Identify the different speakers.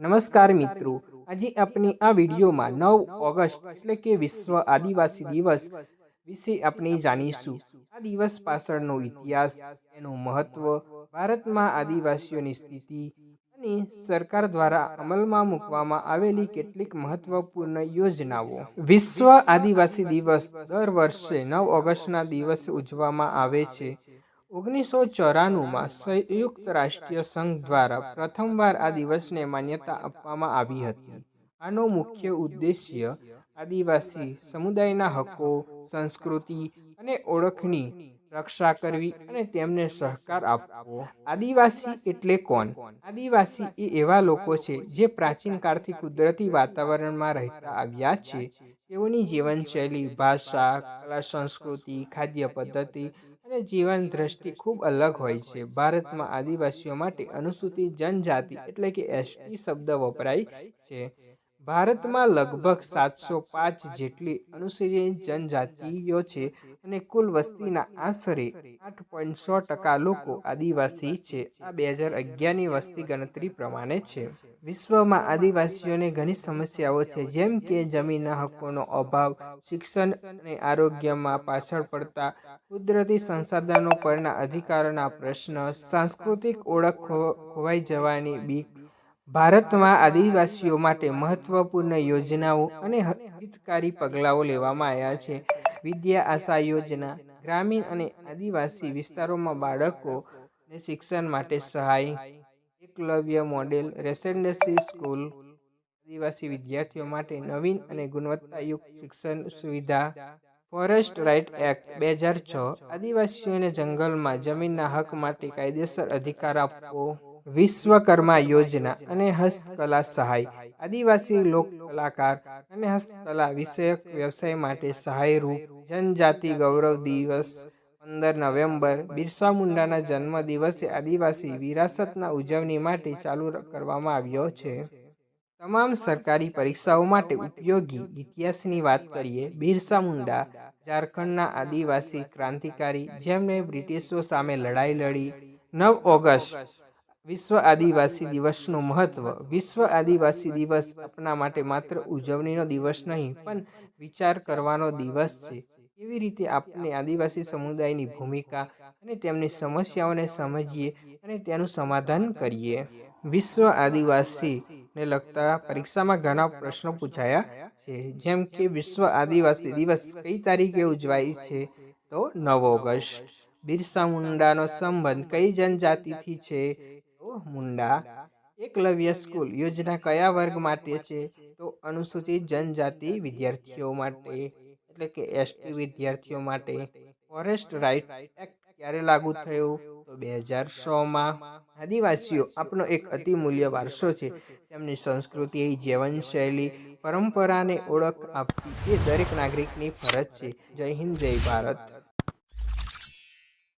Speaker 1: નમસ્કાર મિત્રો. આજે આપણે આ વિડીયોમાં નવ ઓગસ્ટ એટલે કે વિશ્વ આદિવાસી દિવસ વિશે આપણે જાણીશું. આ દિવસ પાછળનો ઇતિહાસ, એનું મહત્વ, ભારતમાં આદિવાસીઓની સ્થિતિ અને સરકાર દ્વારા અમલમાં મૂકવામાં આવેલી કેટલીક મહત્વપૂર્ણ યોજનાઓ. વિશ્વ આદિવાસી દિવસ દર વર્ષે નવ ઓગસ્ટના દિવસે ઉજવવામાં આવે છે. ઓગણીસો ચોરાણુંમાં સંયુક્ત રાષ્ટ્રીય સંઘ દ્વારા પ્રથમવાર આ દિવસને માન્યતા આપવામાં આવી હતી. આનો મુખ્ય ઉદ્દેશ્ય આદિવાસી સમુદાયના હકો, સંસ્કૃતિ અને ઓળખની રક્ષા કરવી અને તેમને સહકાર આપવો. આદિવાસી એટલે કોણ? આદિવાસી એ એવા લોકો છે જે પ્રાચીન કાળથી કુદરતી વાતાવરણમાં રહેતા આવ્યા છે. તેઓની જીવનશૈલી, ભાષા, કલા, સંસ્કૃતિ, ખાદ્ય પદ્ધતિ અને જીવન દ્રષ્ટિ ખૂબ અલગ હોય છે. ભારતમાં આદિવાસીઓ માટે અનુસૂચિત જનજાતિ એટલે કે એસટી શબ્દ વપરાય છે. ભારતમાં લગભગ સાતસો પાંચ જેટલી અનુસૂચિત જનજાતિઓ છે અને કુલ વસ્તીના આશરે આઠ પોઈન્ટ સો ટકા લોકો આદિવાસી છે. આ બે હજાર અગિયારની વસ્તી ગણતરી પ્રમાણે છે. વિશ્વમાં આદિવાસીઓને ઘણી સમસ્યાઓ છે, જેમ કે જમીનના હકોનો અભાવ, શિક્ષણ અને આરોગ્યમાં પાછળ પડતા કુદરતી સંસાધનો પરના અધિકારોના પ્રશ્ન, સાંસ્કૃતિક ઓળખ ખોવાઈ જવાની બીક ભારતમાં આદિવાસીઓ માટે મહત્વપૂર્ણ યોજનાઓ અને હિતકારી પગલાઓ લેવામાં આવ્યા છે. વિદ્યા આશા યોજના, ગ્રામીણ અને આદિવાસી વિસ્તારોમાં બાળકોને શિક્ષણ માટે સહાય, એકલવ્ય મોડેલ રેસિડેન્સી સ્કૂલ, આદિવાસી વિદ્યાર્થીઓ માટે નવીન અને ગુણવત્તાયુક્ત શિક્ષણ સુવિધા, ફોરેસ્ટ રાઇટ એક્ટ બે હજાર છ, આદિવાસીઓને જંગલમાં જમીનના હક માટે કાયદેસર અધિકાર આપવો. વિશ્વકર્મા યોજના અને હસ્તકલા સહાય. આદિવાસી લોક કલાકાર અને હસ્તકલા વિષયક વ્યવસાય માટે સહાયરૂપ જનજાતિ ગૌરવ દિવસ પંદર નવેમ્બર બિરસા મુંડાના જન્મ દિવસે આદિવાસી વિરાસતના ઉજવણી માટે ચાલુ કરવામાં આવ્યો છે. તમામ સરકારી પરીક્ષાઓ માટે ઉપયોગી ઇતિહાસની વાત કરીએ, બિરસા મુંડા, ઝારખંડના આદિવાસી ક્રાંતિકારી જેમણે બ્રિટિશો સામે લડાઈ લડી નવ ઓગસ્ટ વિશ્વ આદિવાસી દિવસનું મહત્વ. વિશ્વ આદિવાસી દિવસ આપણા માટે માત્ર ઉજવણીનો દિવસ નહીં, પણ વિચાર કરવાનો દિવસ છે. કેવી રીતે આપણે આદિવાસી સમુદાયની ભૂમિકા અને તેમની સમસ્યાઓને સમજીએ અને તેનું સમાધાન કરીએ? વિશ્વ આદિવાસીને લગતા પરીક્ષામાં ઘણા પ્રશ્નો પૂછાયા છે. જેમ કે, વિશ્વ આદિવાસી દિવસ કઈ તારીખે ઉજવાય છે? તો નવ ઓગસ્ટ. બિરસા મુંડાનો સંબંધ કઈ જનજાતિથી છે? મુંડા, એકલવ્ય સ્કૂલ યોજના કયા વર્ગ માટે છે? તો અનુસૂચિત જનજાતિ વિદ્યાર્થીઓ માટે, એટલે કે એસટી વિદ્યાર્થીઓ માટે. ફોરેસ્ટ રાઇટ એક્ટ ક્યારે લાગુ થયું? તો બે હજાર સોમાં. આદિવાસીઓ આપણો એક અતિમૂલ્ય વારસો છે. તેમની સંસ્કૃતિ, જીવનશૈલી, પરંપરાને ઓળખ આપવી એ દરેક નાગરિકની ફરજ છે. જય હિન્દ, જય ભારત.